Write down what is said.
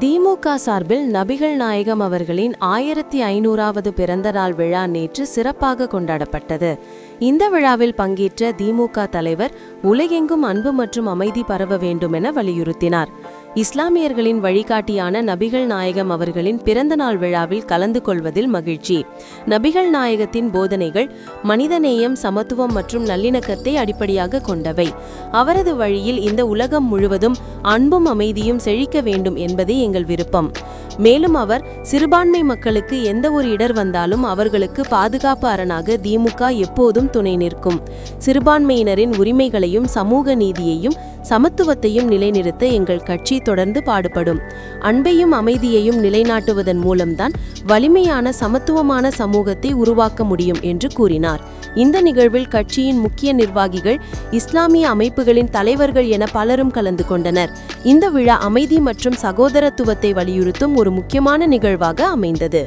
திமுக சார்பில் நபிகள் நாயகம் அவர்களின் ஆயிரத்தி ஐநூறாவது பிறந்த நாள் விழா நேற்று சிறப்பாக கொண்டாடப்பட்டது. இந்த விழாவில் பங்கேற்ற திமுக தலைவர் உலகெங்கும் அன்பு மற்றும் அமைதி பரவ வேண்டும் என வலியுறுத்தினார். இஸ்லாமியர்களின் வழிகாட்டியான நபிகள் நாயகம் அவர்களின் பிறந்தநாள் விழாவில் கலந்து கொள்வதில் மகிழ்ச்சி. நபிகள் நாயகத்தின் போதனைகள் மனிதநேயம் சமத்துவம் மற்றும் நல்லிணக்கத்தை அடிப்படையாக கொண்டவை. அவரது வழியில் இந்த உலகம் முழுவதும் அன்பும் அமைதியும் செழிக்க வேண்டும் என்பதே எங்கள் விருப்பம். மேலும் அவர் சிறுபான்மை மக்களுக்கு எந்த ஒரு இடர் வந்தாலும் அவர்களுக்கு பாதுகாப்பு அரணாக திமுக எப்போதும் துணை நிற்கும். சிறுபான்மையினரின் உரிமைகளையும் சமூக நீதியையும் சமத்துவத்தையும் நிலைநிறுத்த எங்கள் கட்சி தொடர்ந்து பாடுபடும். அன்பையும் அமைதியையும் நிலைநாட்டுவதன் மூலம்தான் வலிமையான சமத்துவமான சமூகத்தை உருவாக்க முடியும் என்று கூறினார். இந்த நிகழ்வில் கட்சியின் முக்கிய நிர்வாகிகள் இஸ்லாமிய அமைப்புகளின் தலைவர்கள் என பலரும் கலந்து கொண்டனர். இந்த விழா அமைதி மற்றும் சகோதரத்துவத்தை வலியுறுத்தும் ஒரு முக்கியமான நிகழ்வாக அமைந்தது.